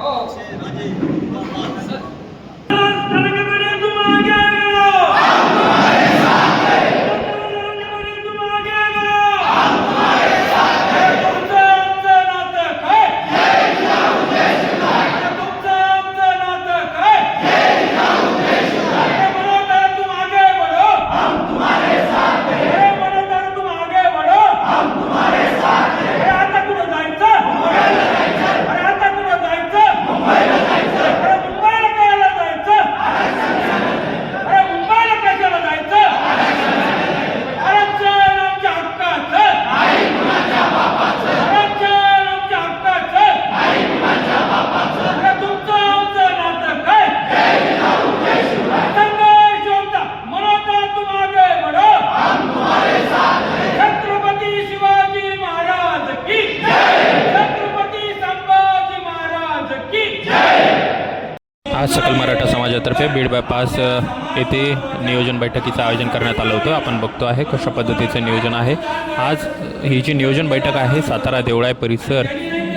二七二七三八三三 आज सकल मराठा समाजातर्फे बीड बायपास येथे नियोजन बैठकीचं आयोजन करण्यात आलं होतं. आपण बघतो आहे कशा पद्धतीचं नियोजन आहे. आज ही जी नियोजन बैठक आहे सातारा देवळाय परिसर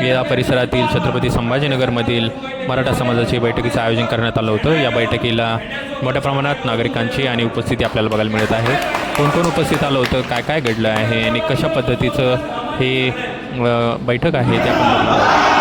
या परिसरातील छत्रपती संभाजीनगरमधील मराठा समाजाची बैठकीचं आयोजन करण्यात आलं होतं. या बैठकीला मोठ्या प्रमाणात नागरिकांची आणि उपस्थिती आपल्याला बघायला मिळत आहे. कोण कोण उपस्थित आलं होतं? काय काय घडलं आहे? आणि कशा पद्धतीचं हे बैठक आहे ते आपण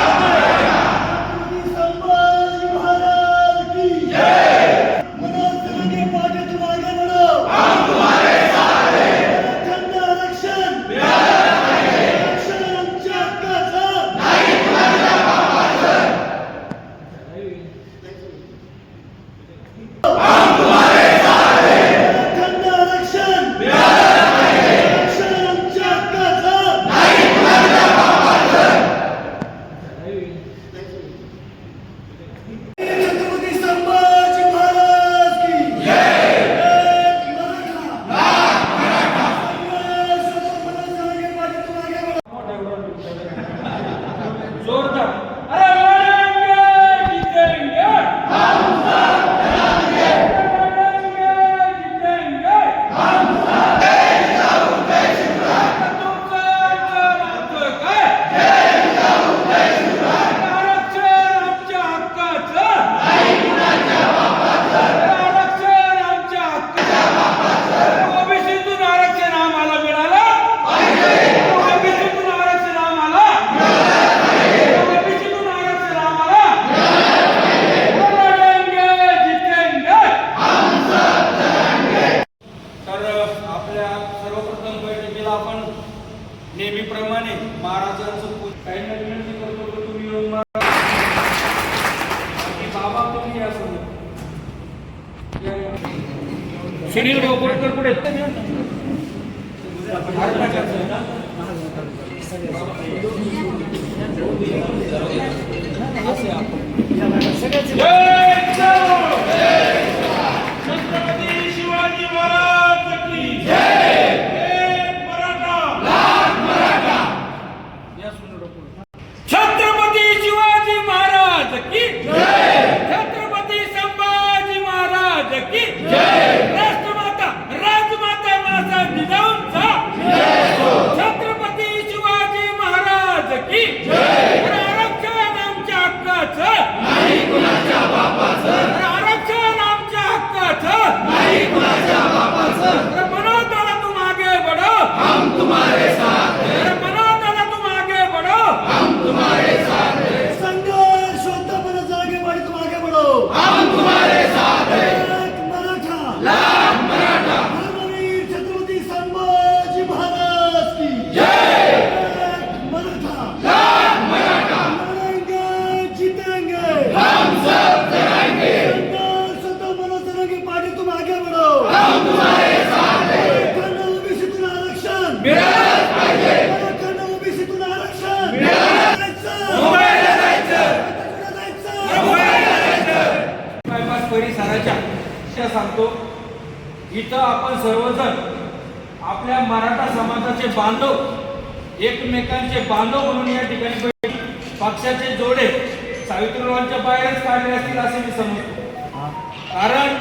सुनील गोकुळकर पुढे. शिवाजी महाराज की एक मराठा या सुनील गोकुळ. छत्रपती शिवाजी महाराज की छत्रपती संभाजी महाराज की राष्ट्रमाता राजमाता माता जिजाऊंचा छत्रपती शिवाजी महाराज की अरे आरक्षण आमच्या हक्काचं नाही कुणाच्या बापाचं आरक्षण आमच्या हक्काचं नाही कुणाच्या बापाचं मनोदला तुम आगे बढ़ो हम तुम्हारे साथ हैं मनोदला तुम आगे बढ़ो संघर्ष होता पर जागे बढ़ी तुम आगे बढ़ो हम तुम्हारे साथ हैं मराठा लाख मराठा धर्मवीर छत्रपती संभाजी महाराज की जय मराठा लाख मराठा लड़ेंगे जीतेंगे हम सब लड़ेंगे संघर्ष होता मनोज तिरंगे पार्टी तुम आगे बढ़ो हम तुम्हारे साथ हैं खंड ओबीसीतून आरक्षण मिळालं पाहिजे खंड ओबीसीतून आरक्षण मिळालं मुंबईला जायचं बायपास परिसराच्या त्या सांगतो इथं आपण सर्वजण आपल्या मराठा समाजाचे बांधव एकमेकांचे बांधव म्हणून या ठिकाणी पक्षाचे जोडे सावित्रीबाईंच्या बाहेरच काढले असतील असे मी समजतो. कारण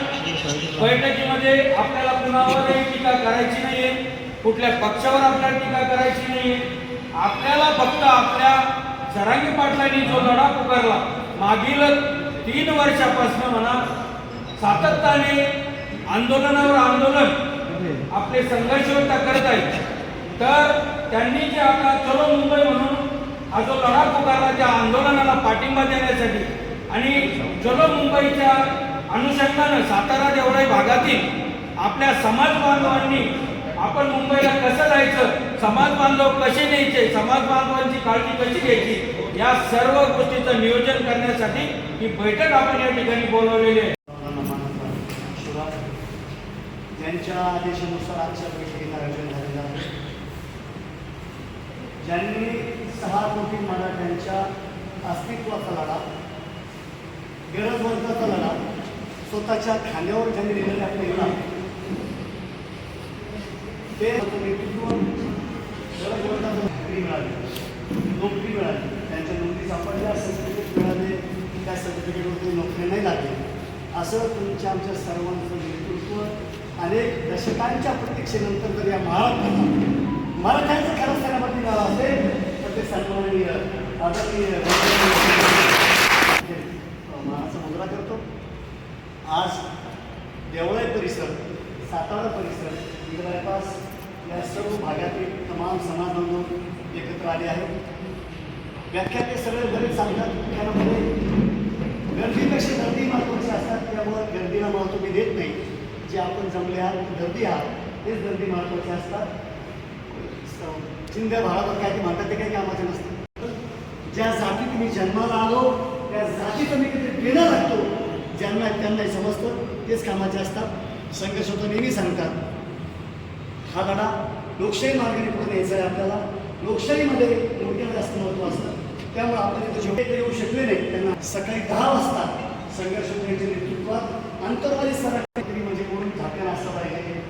बैठकीमध्ये आपल्याला कुणावरही टीका करायची नाहीये कुठल्या पक्षावर आपल्याला टीका करायची नाहीये. आपल्याला फक्त आपल्या जरांगी पाटलांनी जो लढा पुकारला मागील तीन वर्षापासून म्हणा सातत्याने आंदोलनावर आंदोलन आपले संघर्ष व्यक्त करत आहेत. तर त्यांनी जे आता चलो मुंबई म्हणून हा जो लढा पुकारला त्या आंदोलनाला पाठिंबा देण्यासाठी आणि चलो मुंबईच्या अनुषंगानं सातारा देवळाई भागातील आपल्या समाज बांधवांनी आपण मुंबईला कसं जायचं समाज बांधव कसे न्यायचे समाज बांधवांची काळजी कशी घ्यायची या सर्व गोष्टीचं नियोजन करण्यासाठी ही बैठक आपण या ठिकाणी बोलवलेली आहे. त्यांच्या आदेशानुसार आजच्या बैठकीत आयोजन झालेलं आहे ज्यांनी सहा कोटी मराठ्यांच्या अस्तित्वाचा लढा गरजवंताचा लढा स्वतःच्या खांद्यावर ज्यांनी दिलेला आपल्याला ते नेतृत्व गरजवंताचं नोकरी मिळाली. नोकरी मिळाली. त्यांच्या नोकरी सापडल्या सर्टिफिकेट मिळाले त्या सर्टिफिकेटवरती नोकरी नाही लागली असं तुमच्या आमच्या सर्वांचं नेतृत्व अनेक दशकांच्या प्रतीक्षेनंतर जर या महाराष्ट्राला मराठ्यांचं खरं सणापती नाव असेल तर ते सन्माननीय आदरणीय मानाचा मुद्रा करतो. आज देवळे परिसर सातारा परिसर बायपास या सर्व भागातील तमाम समाज बांधव एकत्र आले आहेत व्याख्या ते सगळे बरेच सांगतात त्यामध्ये गर्दीपेक्षा गर्दी महत्त्वाची असतात त्यामुळं गर्दीला महत्त्व मी देत नाही. जे आपण जमले आहात गर्दी आहात तेच गर्दी महत्त्वाचे असतात. चिंध्या भावावर काय ते म्हणतात ते काही कामाचे नसतात. ज्या जातीत मी जन्माला आलो त्या जाती तुम्ही किती प्रेरणा लागतो. ज्यांना त्यांनाही समजतं तेच कामाचे असतात. संघर्ष होतो नेहमी सांगतात. हा लढा लोकशाही मार्गाने पुढे न्यायचा आहे आपल्याला. लोकशाहीमध्ये मोठ्या जास्त महत्त्व असतं. त्यामुळे आपण इथे जेवढे येऊ शकले नाही त्यांना सकाळी दहा वाजता संघर्ष नेतृत्वात आंतरवाली सरासरी म्हणजे म्हणून झाकण असलं पाहिजे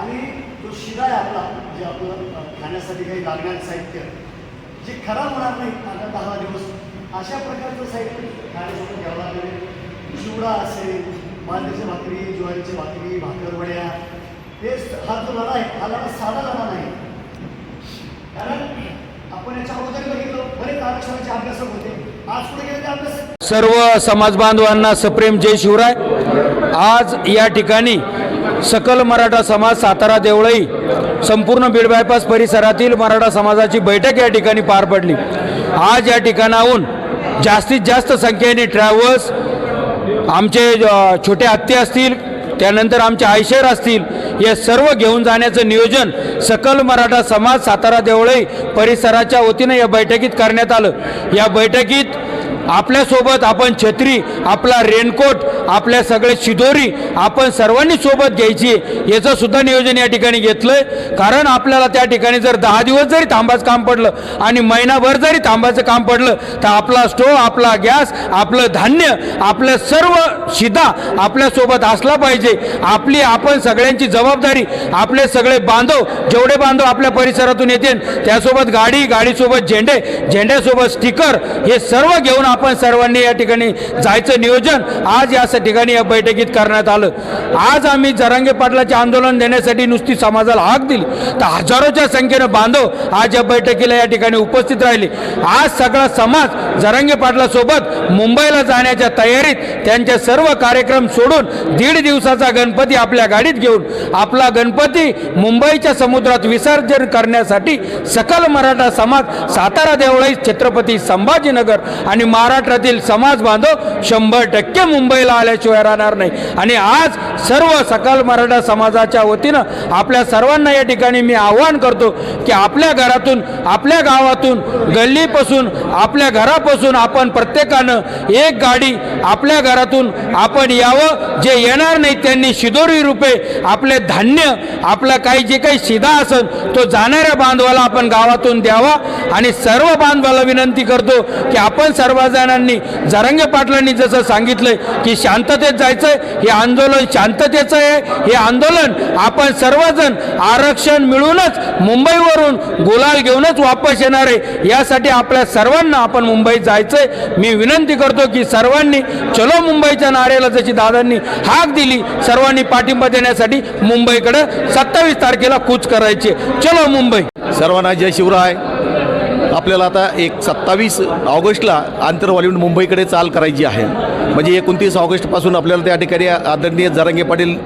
आणि जो शिरा आहे आपला जे आपलं खाण्यासाठी काही लागणारं साहित्य जे खराब होणार नाही आता दहा दिवस अशा प्रकारचं साहित्य खाण्यासाठी घ्यावं लागेल चिवडा असेल बाजरीची भाकरी ज्वारीची भाकरी भाकरवड्या हे हा जो लढा आहे हा लढा साधा लढा नाही. कारण आपण याच्या अगोदर बघितलं बरेच आरक्षणाचे अभ्यासक होते. आज पुढे गेले ते अभ्यासक? सर्व समाज बांधवांना सप्रेम जय शिवराय. आज या ठिकाणी सकल मराठा समाज सातारा देवळई संपूर्ण बीड बायपास परिसरातील मराठा समाजाची बैठक या ठिकाणी पार पडली. आज या ठिकाणाहून जास्तीत जास्त संख्येने ट्रॅव्हल्स आमचे छोटे हत्ते असतील त्यानंतर आमचे आयशेर असतील हे सर्व घेऊन जाण्याचं नियोजन सकल मराठा समाज सातारा देवळई परिसराच्या वतीनं या बैठकीत करण्यात आलं. या बैठकीत आपल्यासोबत आपण छत्री आपला रेनकोट आपल्या सगळे शिदोरी आपण सर्वांनी सोबत घ्यायची याचं सुद्धा नियोजन या ठिकाणी घेतलंय. कारण आपल्याला त्या ठिकाणी जर दहा दिवस जरी थांबाचं काम पडलं आणि महिनाभर जरी थांबाचं काम पडलं तर आपला स्टोव आपला गॅस आपलं धान्य आपलं सर्व शिदा आपल्यासोबत असला पाहिजे. आपली आपण सगळ्यांची जबाबदारी आपले सगळे बांधव जेवढे बांधव आपल्या परिसरातून येतील त्यासोबत गाडी गाडीसोबत झेंडे झेंड्यासोबत स्टिकर हे सर्व घेऊन आपण सर्वांनी या ठिकाणी जायचं नियोजन. आज या ठिकाणी या बैठकीत करण्यात आलं. आज आम्ही जरांगे पाटलाचे आंदोलन देण्यासाठी नुसती समाजाला हाक दिली. तर हजारोच्या संख्येनं बांधव आज या बैठकीला या ठिकाणी उपस्थित राहिले. आज सगळा समाज जरांगे पाटलासोबत मुंबईला जाण्याच्या तयारीत त्यांचे सर्व कार्यक्रम सोडून दीड दिवसाचा गणपती आपल्या गाडीत घेऊन आपला गणपती मुंबईच्या समुद्रात विसर्जन करण्यासाठी सकल मराठा समाज सातारा देवळाई छत्रपती संभाजीनगर आणि महाराष्ट्रातील समाज बांधव शंभर टक्के मुंबईला झाल्याशिवाय राहणार नाही. आणि आज सर्व सकल मराठा समाजाच्या वतीनं आपल्या सर्वांना या ठिकाणी मी आवाहन करतो की आपल्या घरातून आपल्या गावातून गल्लीपासून आपल्या घरापासून आपण प्रत्येकानं एक गाडी आपल्या घरातून आपण यावं. जे येणार नाही त्यांनी शिदोरी रुपये आपले धान्य आपला काही जे काही शिधा असेल तो जाणाऱ्या बांधवाला आपण गावातून द्यावा. आणि सर्व बांधवाला विनंती करतो की आपण सर्वजणांनी जरंगे पाटलांनी जसं सांगितलंय की शांततेत जायचंय हे आंदोलन शांततेचं आहे. हे आंदोलन आपण सर्वजण आरक्षण मिळूनच मुंबईवरून गुलाल घेऊनच वापस येणार आहे. यासाठी आपल्या सर्वांना आपण मुंबईत जायचंय. मी विनंती करतो की सर्वांनी चलो मुंबईच्या नाऱ्याला जशी दादांनी हाक दिली सर्वांनी पाठिंबा देण्यासाठी मुंबईकडे सत्तावीस तारखेला कूच करायचे. चलो मुंबई. सर्वांना जय शिवराय. आपल्याला आता एक सत्तावीस ऑगस्टला आंतरवालीहून मुंबईकडे चाल करायची आहे. म्हणजे एकोणतीस ऑगस्टपासून आपल्याला त्या ठिकाणी आदरणीय जरंगे पाटील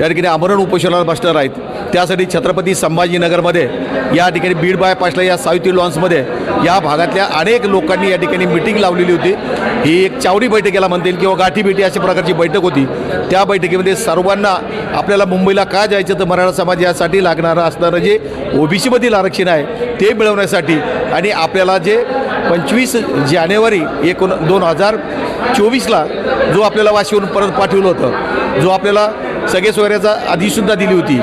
या ठिकाणी आमरण उपोषणाला बसणार आहेत. त्यासाठी छत्रपती संभाजीनगरमध्ये या ठिकाणी बीड बायपासला या सावित्री लॉन्समध्ये या भागातल्या अनेक लोकांनी या ठिकाणी मिटिंग लावलेली होती. ही एक चावडी बैठकीला म्हणता येईल किंवा गाठीभेटी अशा प्रकारची बैठक होती. त्या बैठकीमध्ये सर्वांना आपल्याला मुंबईला का जायचं तर मराठा समाज यासाठी लागणारं असणारं जे ओबीसीमधील आरक्षण आहे ते मिळवण्यासाठी आणि आपल्याला जे पंचवीस जानेवारी एकोण दोन हजार चोवीसला जो आपल्याला वाशीवरून परत पाठवलं होतं जो आपल्याला सगळे सोयऱ्याचा आधीसुद्धा दिली होती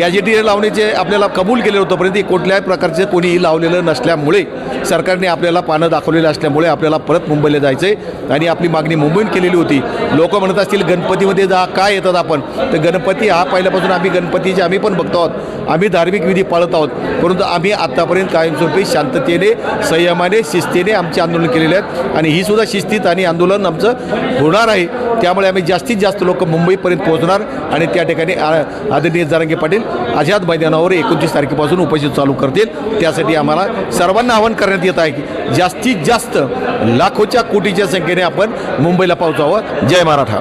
गॅजेटियर लावण्याचे आपल्याला कबूल केलेलं होतं परंतु कुठल्याही प्रकारचे कोणीही लावलेलं नसल्यामुळे सरकारने आपल्याला पानं दाखवलेलं असल्यामुळे आपल्याला परत मुंबईला जायचं आहे आणि आपली मागणी मुंबईत केलेली होती. लोक म्हणत असतील गणपतीमध्ये जा काय येतात आपण? तर गणपती हा पहिल्यापासून आम्ही गणपतीचे आम्ही पण बघतो आहोत. आम्ही धार्मिक विधी पाळत आहोत. परंतु आम्ही आत्तापर्यंत कायमस्वरूपी शांततेने संयमाने शिस्तीने आमचे आंदोलन केलेले आहेत. आणि ही सुद्धा शिस्तीत आणि आंदोलन आमचं होणार आहे. त्यामुळे आम्ही जास्तीत जास्त लोक मुंबईपर्यंत पोहोचणार. आणि त्या ठिकाणी आदरणीय जारंगे पाटील आझाद मैदानावर एकोणतीस तारखेपासून उपस्थित चालू करतील. त्यासाठी आम्हाला सर्वांना आवाहन करण्यात येत आहे की जास्तीत जास्त लाखोच्या कोटीच्या संख्येने आपण मुंबईला पोहोचावं. जय मराठा.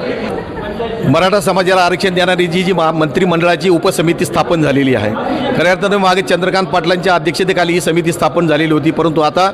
मराठा समाजाला आरक्षण देणारी जी जी महा मंत्रिमंडळाची उपसमिती स्थापन झालेली आहे. खऱ्या अर्थानं मागे चंद्रकांत पाटलांच्या अध्यक्षतेखाली ही समिती स्थापन झालेली होती परंतु आता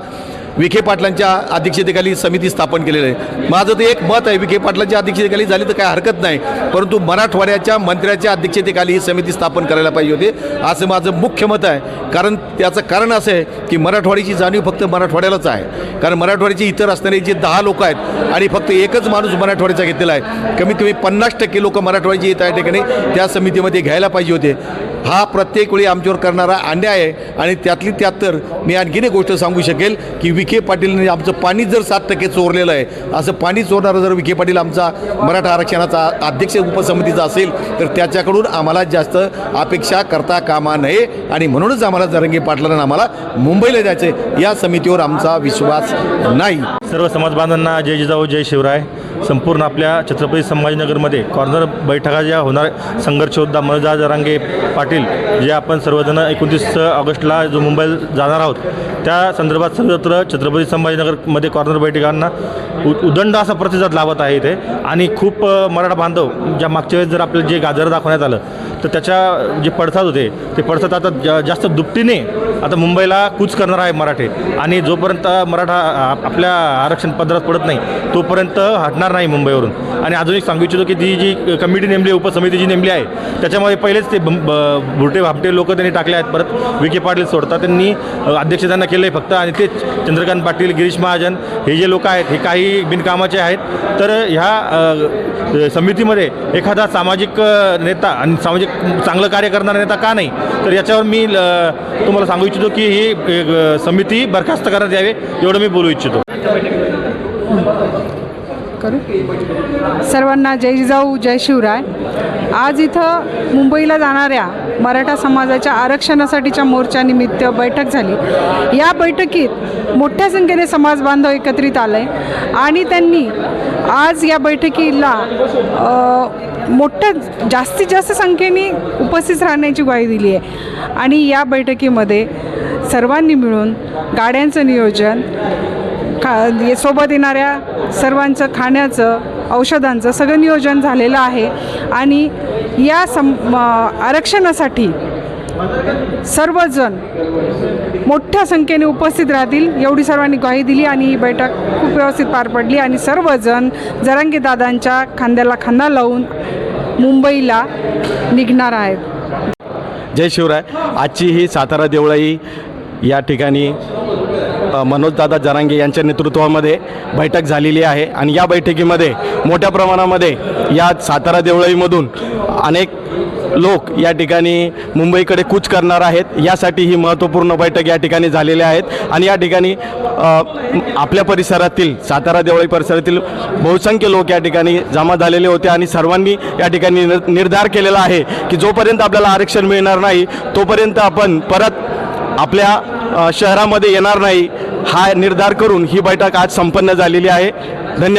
विखे पाटलांच्या अध्यक्षतेखाली समिती स्थापन केलेली आहे. माझं ते एक मत आहे विखे पाटलांच्या अध्यक्षतेखाली झाली तर काही हरकत नाही. परंतु मराठवाड्याच्या मंत्र्याच्या अध्यक्षतेखाली ही समिती स्थापन करायला पाहिजे होती असं माझं मुख्य मत आहे. कारण त्याचं कारण असं आहे की मराठवाड्याची जाणीव फक्त मराठवाड्यालाच आहे. कारण मराठवाड्याचे इतर असणारे जे दहा लोक आहेत आणि फक्त एकच माणूस मराठवाड्याचा घेतलेला आहे. कमीत कमी पन्नास टक्के लोक मराठवाड्याची त्या ठिकाणी त्या समितीमध्ये घ्यायला पाहिजे होते. हा प्रत्येक वेळी आमच्यावर करणारा अन्याय आहे आणि त्यातली त्यात तर मी आणखीन एक गोष्ट सांगू शकेल की विखे पाटीलने आमचं पाणी जर सात टक्के चोरलेलं आहे असं पाणी चोरणारा जर विखे पाटील आमचा मराठा आरक्षणाचा अध्यक्ष उपसमितीचा असेल तर त्याच्याकडून आम्हाला जास्त अपेक्षा करता कामा नये. आणि म्हणूनच आम्हाला जरंगी पाटलांना आम्हाला मुंबईला जायचं आहे या समितीवर आमचा विश्वास नाही. सर्व समाज बांधवांना जय जिजाऊ जय शिवराय. संपूर्ण आपल्या छत्रपती संभाजीनगरमध्ये कॉर्नर बैठका ज्या होणार संघर्ष योद्धा मनोजा जरांगे पाटील जे आपण सर्वजण एकोणतीस ऑगस्टला जो मुंबईला जाणार आहोत त्या संदर्भात सर्वत्र छत्रपती संभाजीनगरमध्ये कॉर्नर बैठकांना उ उदंड असा प्रतिसाद लाभत आहे इथे. आणि खूप मराठा बांधव ज्या मागच्या वेळेस जर आपलं जे गाजर दाखवण्यात आलं तर त्याच्या जे पडसाद होते ते पडसाद आता जा- जास्त दुपटीने आता मुंबईला कूच करणार आहे मराठे. आणि जोपर्यंत मराठा आपल्या आरक्षण पदरात पडत नाही तोपर्यंत हटणार नाही मुंबईवरून. आणि अजून एक सांगू इच्छितो की ती जी कमिटी नेमली आहे, उपसमिती जी नेमली आहे त्याच्यामध्ये पहिलेच ते भुटे भुरटे भापटे लोक त्यांनी टाकले आहेत. परत विखे पाटील सोडतात. त्यांनी अध्यक्ष त्यांना केलं आहे फक्त. आणि तेच चंद्रकांत पाटील गिरीश महाजन हे जे लोक आहेत हे काही बिनकामाचे आहेत. तर ह्या समितीमध्ये एखादा सामाजिक नेता आणि सामाजिक चांगलं कार्य करणारा नेता का नाही? तर याच्यावर मी तुम्हाला सांगू इच्छितो की ही समिती बरखास्त करण्यात यावी एवढं मी बोलू इच्छितो. करू. सर्वांना जय जिजाऊ जय शिवराय. आज इथं मुंबईला जाणाऱ्या मराठा समाजाच्या आरक्षणासाठीच्या मोर्चानिमित्त बैठक झाली. या बैठकीत मोठ्या संख्येने समाज बांधव एकत्रित आले आणि त्यांनी आज या बैठकीला मोठ्या जास्तीत जास्त संख्येने उपस्थित राहण्याची ग्वाही दिली आहे. आणि या बैठकीमध्ये सर्वांनी मिळून गाड्यांचं नियोजन खा ये- सोबत येणाऱ्या सर्वांचं खाण्याचं औषधांचं सगळं नियोजन झालेलं आहे. आणि या सम आरक्षणासाठी सर्वजण मोठ्या संख्येने उपस्थित राहतील एवढी सर्वांनी ग्वाही दिली आणि ही बैठक खूप व्यवस्थित पार पडली आणि सर्वजण जरांगी दादांच्या खांद्याला खांदा लावून मुंबईला निघणार आहेत. जय शिवराय. आजची ही सातारा देवळाई या ठिकाणी मनोजदादा जरांगे यांच्या नेतृत्वामध्ये बैठक झालेली आहे. आणि या बैठकीमध्ये मोठ्या प्रमाणामध्ये या सातारा देवळाईमधून अनेक लोक या ठिकाणी मुंबईकडे कूच करणार आहेत. यासाठी ही महत्त्वपूर्ण बैठक या ठिकाणी झालेली आहेत आणि या ठिकाणी आपल्या परिसरातील सातारा देवळी परिसरातील बहुसंख्य लोक या ठिकाणी जमा झालेले होते. आणि सर्वांनी या ठिकाणी निर्धार केलेला आहे की जोपर्यंत आपल्याला आरक्षण मिळणार नाही तोपर्यंत आपण परत आपल्या शहरामध्ये येणार नाही हा निर्धार करून ही बैठक आज संपन्न झालेली आहे. धन्यवाद.